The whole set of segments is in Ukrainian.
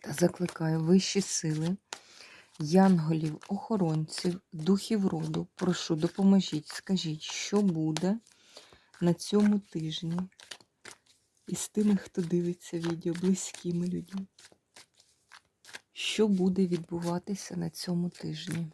Та закликаю вищі сили, янголів, охоронців, духів роду. Прошу, допоможіть, скажіть, що буде на цьому тижні із тими, хто дивиться відео, близькими людьми. Що буде відбуватися на цьому тижні?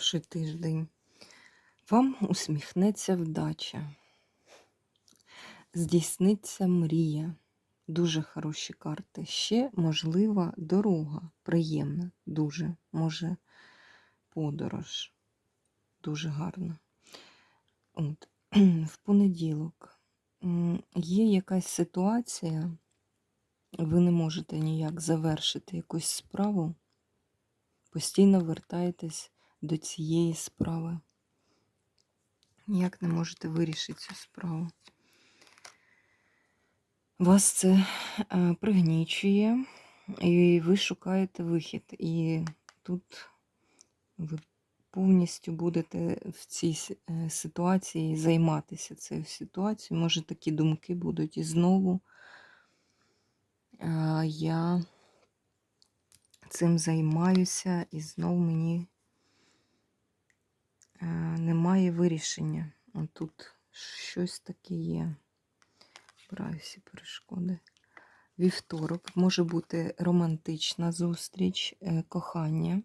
Хороший тиждень. Вам усміхнеться вдача. Здійсниться мрія. Дуже хороші карти. Ще можлива дорога. Приємна, дуже, може, подорож. Дуже гарно. От. В понеділок є якась ситуація, ви не можете ніяк завершити якусь справу, постійно вертаєтесь до цієї справи. Ніяк не можете вирішити цю справу. Вас це е, пригнічує, і ви шукаєте вихід. І тут ви повністю будете в цій е, ситуації займатися цією ситуацією. Може, такі думки будуть. І знову я цим займаюся, і знову мені немає вирішення. Тут щось таке є. Браю всі перешкоди. Вівторок може бути романтична зустріч, е, кохання.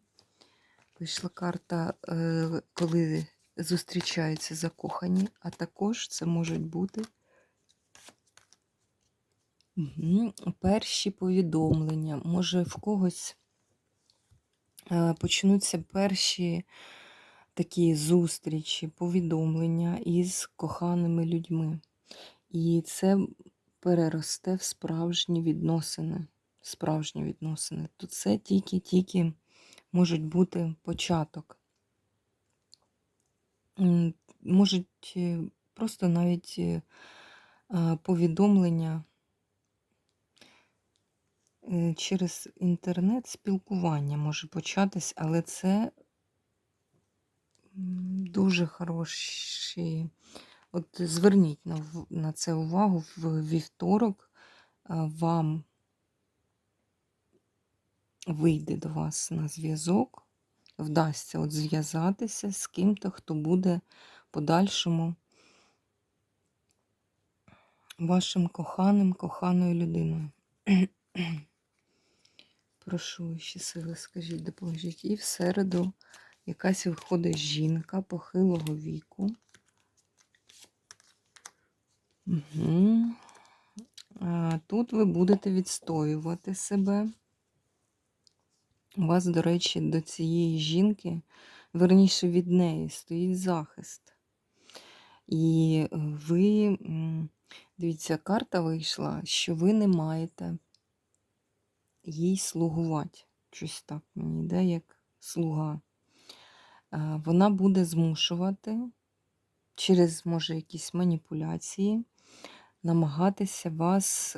Вийшла карта, е, коли зустрічаються закохані, а також це можуть бути перші повідомлення. Може, в когось е, почнуться перші такі зустрічі, повідомлення із коханими людьми. І це переросте в справжні відносини. Справжні відносини. То це тільки-тільки можуть бути початок. Можуть е, просто навіть е, повідомлення е, через інтернет спілкування може початись, але це дуже хороші. От зверніть на, на це увагу в вівторок вам вийде до вас на зв'язок, вдасться от зв'язатися з ким-то, хто буде подальшому вашим коханим, коханою людиною. Прошу ще сили, скажіть, допоможіть. І в середу якась виходить жінка похилого віку. Угу. Тут ви будете відстоювати себе. У вас, до речі, до цієї жінки, верніше від неї, стоїть захист. І ви, дивіться, карта вийшла, що ви не маєте їй слугувати. Щось так мені йде, як слуга. А, Вона буде змушувати через, може, якісь маніпуляції, намагатися вас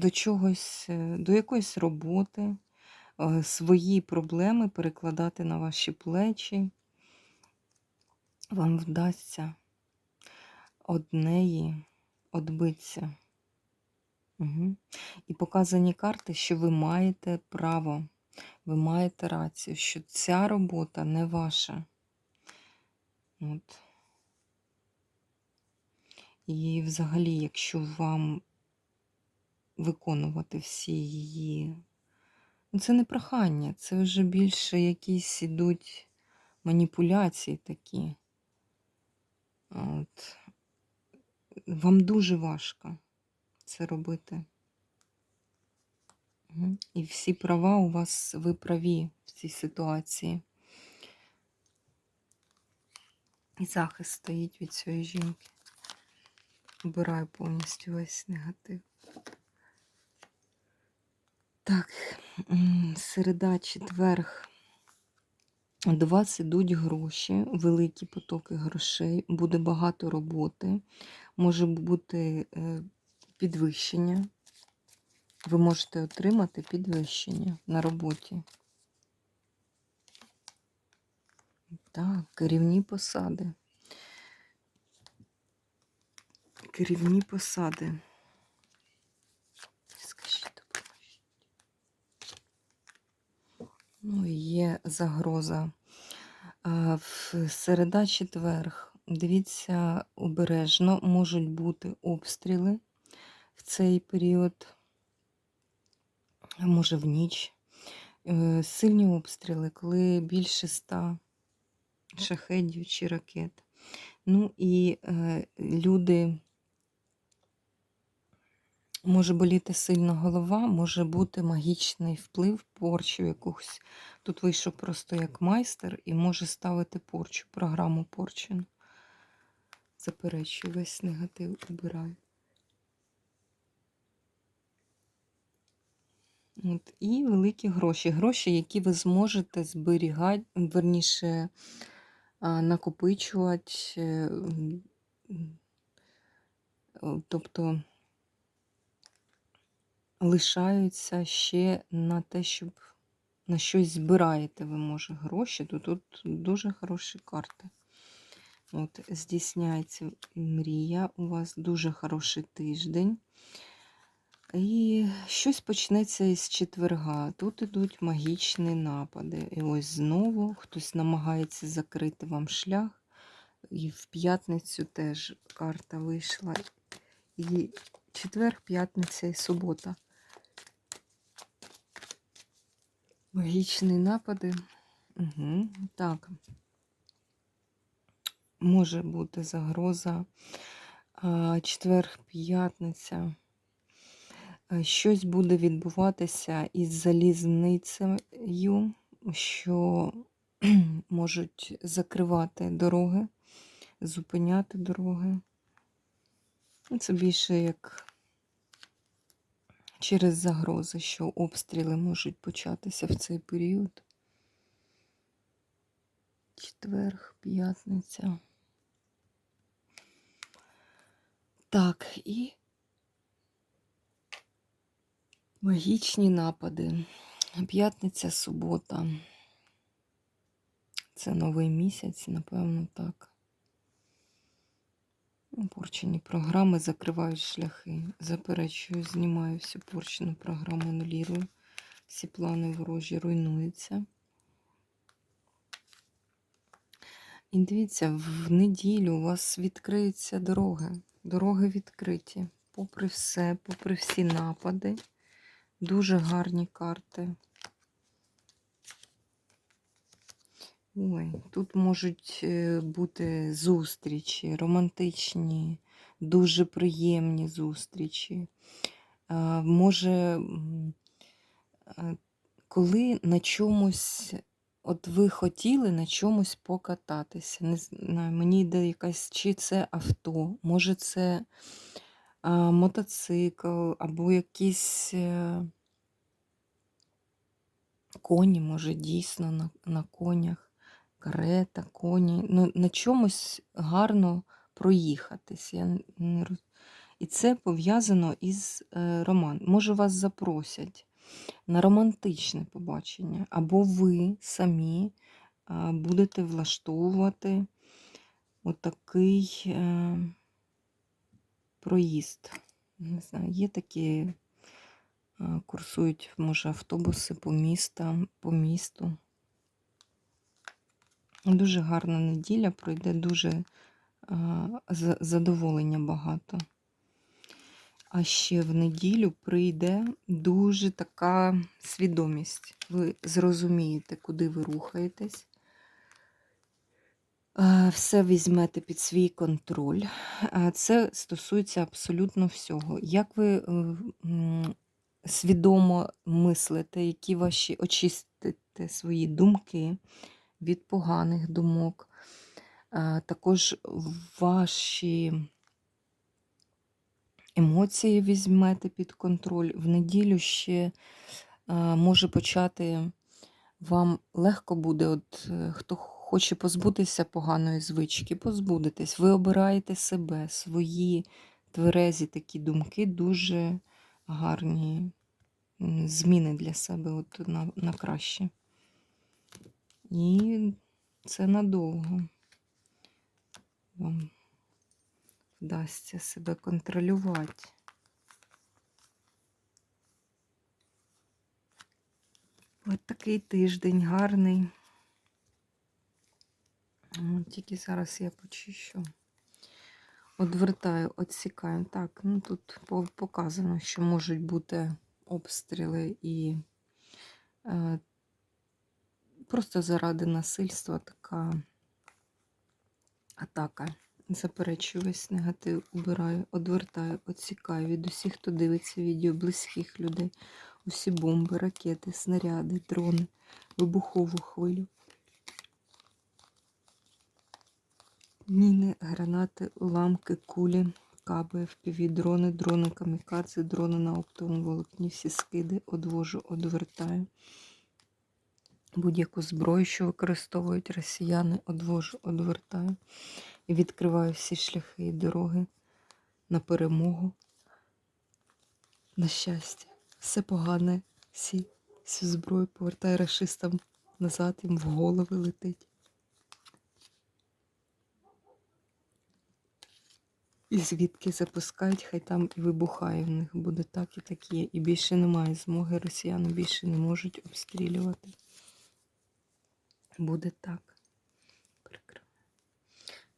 до чогось, е, до якоїсь роботи, е, свої проблеми перекладати на ваші плечі. Вам вдасться однеї відбитися. Угу. І показані карти, що ви маєте право, ви маєте рацію, що ця робота не ваша. От. І взагалі, якщо вам виконувати всі її. Ну, Це не прохання, це вже більше якісь ідуть маніпуляції такі. От. Вам дуже важко це робити. І всі права у вас, ви праві в цій ситуації. І захист стоїть від цієї жінки. Обираю повністю весь негатив. Так, середа, четверг. До вас ідуть гроші, великі потоки грошей, буде багато роботи, може бути е, підвищення. Ви можете отримати підвищення на роботі. Так, керівні посади. Керівні посади. Скажіть. Ну, є загроза. В середа четверг. Дивіться обережно, можуть бути обстріли в цей період, може в ніч. Е, Сильні обстріли, коли більше ста шахедів чи ракет. Ну і е, люди, може боліти сильно голова, може бути магічний вплив, порчу якусь. Тут вийшов просто як майстер і може ставити порчу, програму порчену. Заперечую, весь негатив убираю. От, і великі гроші. Гроші, які ви зможете зберігати, верніше накопичувати. е, Тобто лишаються ще на те, щоб на щось збираєте ви, може, гроші, то тут дуже хороші карти. От, здійсняється мрія, у вас дуже хороший тиждень. І щось почнеться із четверга. Тут ідуть магічні напади. І ось знову хтось намагається закрити вам шлях. І в п'ятницю теж карта вийшла. І четвер, п'ятниця і субота. Магічні напади. Угу. Так. Може бути загроза. Четвер, п'ятниця. Е, Щось буде відбуватися із залізницею, що можуть закривати дороги, зупиняти дороги. Ну, Це більше як через загрози, що обстріли можуть початися в цей період. Четверг, п'ятниця. Так, і магічні напади. П'ятниця, субота. Це новий місяць, напевно, так. Порчені програми закривають шляхи. Заперечую, знімаю всю порчену програму, анулірую. Всі плани ворожі руйнуються. І дивіться, в неділю у вас відкриються дороги. Дороги відкриті. Попри все, попри всі напади. Дуже гарні карти. Ой, тут можуть е, бути зустрічі, романтичні, дуже приємні зустрічі. Е, Може, е, коли на чомусь, от ви хотіли на чомусь покататися. Не знаю, мені йде якась, чи це авто, може це мотоцикл, або якісь е, коні, може, дійсно на, на конях, карета, коні. Ну, на чомусь гарно проїхатись. Я не роз... І це пов'язано із е, роман. Може, вас запросять на романтичне побачення, або ви самі будете влаштовувати отакий е, проїзд. Не знаю, є такі, курсують, може, автобуси по містам, по місту. Дуже гарна неділя, пройде дуже задоволення багато. А ще в неділю прийде дуже така свідомість. Ви зрозумієте, куди ви рухаєтесь. Е, Все візьмете під свій контроль. Е, Це стосується абсолютно всього. Як ви е, свідомо мислите, які ваші очистите свої думки від поганих думок, також ваші емоції візьмете під контроль. В неділю ще може почати вам легко буде, от хто хоче позбутися поганої звички, позбудетесь. Ви обираєте себе, свої тверезі такі думки, дуже гарні зміни для себе от на, на краще. І це надовго вам вдасться себе контролювати. От такий тиждень гарний. Тільки зараз я почищу. Одвертаю, відсікаю. Так, ну тут показано, що можуть бути обстріли і е, просто заради насильства така атака. Заперечую весь негатив, убираю, одвертаю, відсікаю від усіх, хто дивиться відео, близьких людей, усі бомби, ракети, снаряди, дрони, вибухову хвилю. Міни, гранати, уламки, кулі, каби, FPV, дрони, дрони камікадзе, дрони на оптовому волокні, всі скиди одвожу, одвертаю. Будь-яку зброю, що використовують росіяни, одвожу, одвертаю. І відкриваю всі шляхи і дороги на перемогу, на щастя. Все погане, всі, всю зброю повертаю расистам назад, їм в голови летить. І звідки запускають, хай там і вибухає в них. Буде так і так є. І більше немає змоги. Росіяни більше не можуть обстрілювати. Буде так.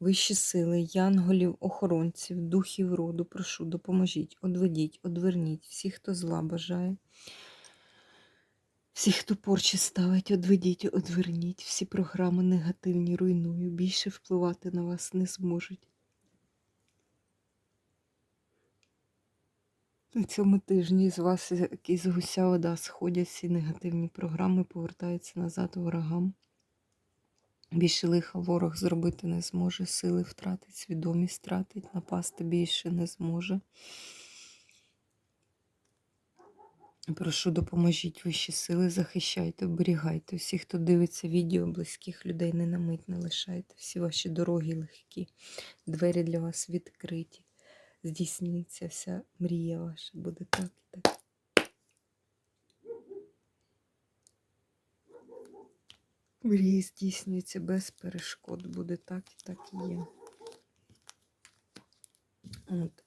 Вищі сили, янголів, охоронців, духів роду, прошу, допоможіть, одведіть, одверніть всіх, хто зла бажає. Всіх, хто порчі ставить, одведіть, одверніть. Всі програми негативні руйную. Більше впливати на вас не зможуть. На цьому тижні з вас, як із гуся вода, сходять всі негативні програми, повертаються назад ворогам. Більше лиха ворог зробити не зможе, сили втратить, свідомість втратить, напасти більше не зможе. Прошу, допоможіть вищі сили, захищайте, оберігайте. Всі, хто дивиться відео, близьких людей не на мить не лишайте. Всі ваші дороги легкі, двері для вас відкриті. Здійсниться вся мрія ваша, буде так і так. Мрії здійснюються без перешкод, буде так і так і є. От.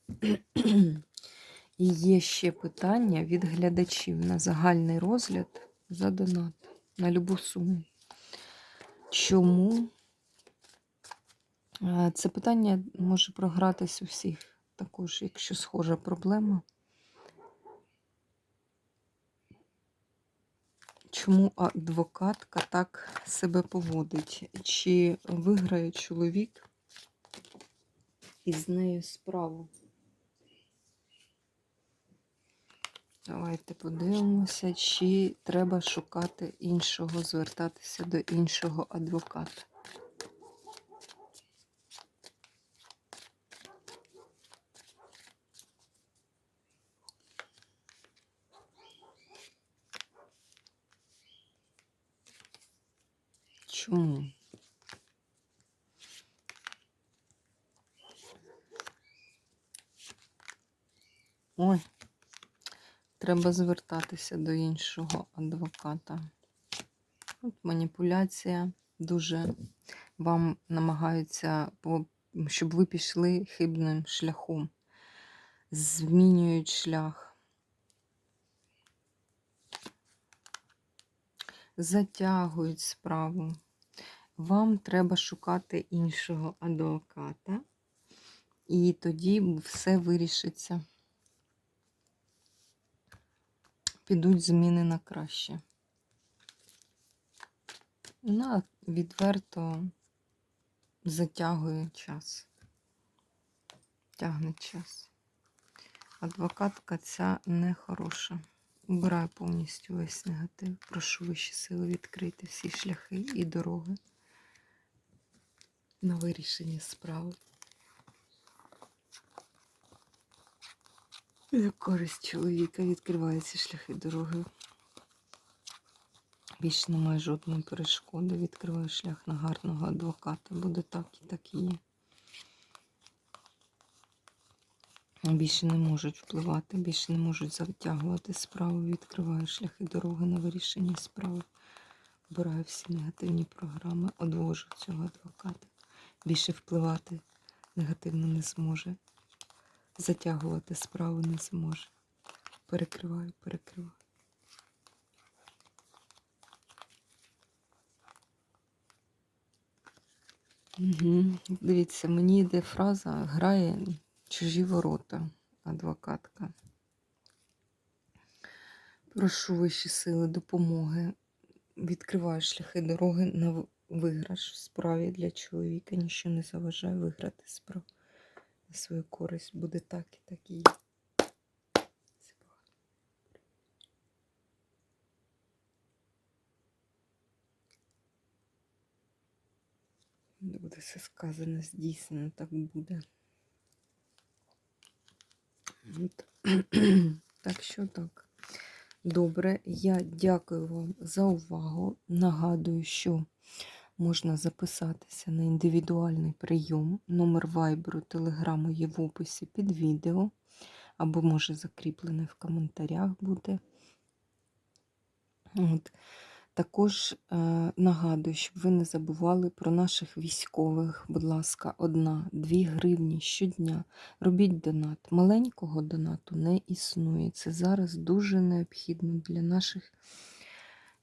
І є ще питання від глядачів на загальний розгляд за донат на любу суму. Чому? Е, Це питання може програтись у всіх, також, якщо схожа проблема. Чому адвокатка так себе поводить? Чи виграє чоловік із нею справу? Давайте подивимося, чи треба шукати іншого, звертатися до іншого адвоката. Чому? Ой, треба звертатися до іншого адвоката. От маніпуляція дуже вам намагаються, щоб ви пішли хибним шляхом. Змінюють шлях. Затягують справу. Вам треба шукати іншого адвоката, і тоді все вирішиться. підуть зміни на краще. На відверто затягує час. Тягне час. Адвокатка ця не хороша. Убираю повністю весь негатив. Прошу вищі сили відкрити всі шляхи і дороги на вирішення справи. На користь чоловіка відкриваються шляхи дороги. Більше немає жодної перешкоди. Відкриваю шлях на гарного адвоката. Буде так і так і є. Більше не можуть впливати, більше не можуть затягувати справу. Відкриваю шляхи дороги на вирішення справи. Обираю всі негативні програми, одвожу цього адвоката. Більше впливати негативно не зможе. Затягувати справу не зможе. Перекриваю, перекриваю. Угу. Дивіться, мені йде фраза грає чужі ворота, адвокатка. Прошу вищі сили допомоги. Відкриваю шляхи дороги на виграш в справі для чоловіка. Нічого не заважає виграти справу на свою користь. Буде так і так і є. Буде все сказано, здійснено, так буде. Так що так. Добре, я дякую вам за увагу. Нагадую, що можна записатися на індивідуальний прийом. Номер вайберу, телеграму є в описі під відео, або може закріплений в коментарях буде. От. Також е, нагадую, щоб ви не забували про наших військових. Будь ласка, одна-дві гривні щодня. Робіть донат. Маленького донату не існує. Це зараз дуже необхідно для наших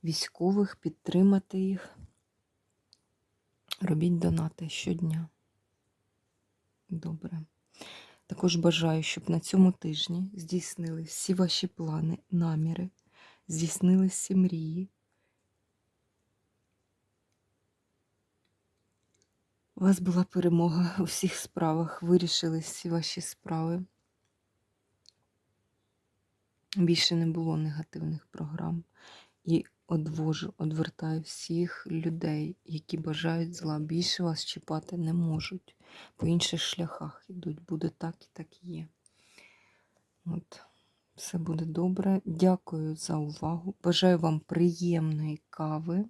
військових підтримати їх. Робіть донати щодня. Добре. Також бажаю, щоб на цьому тижні здійснили всі ваші плани, наміри, здійснилися всі мрії. У вас була перемога у всіх справах, вирішили всі ваші справи. Більше не було негативних програм. І одвожу, одвертаю всіх людей, які бажають зла. Більше вас чіпати не можуть. По інших шляхах йдуть. Буде так і так є. От. Все буде добре. Дякую за увагу. Бажаю вам приємної кави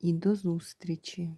і до зустрічі!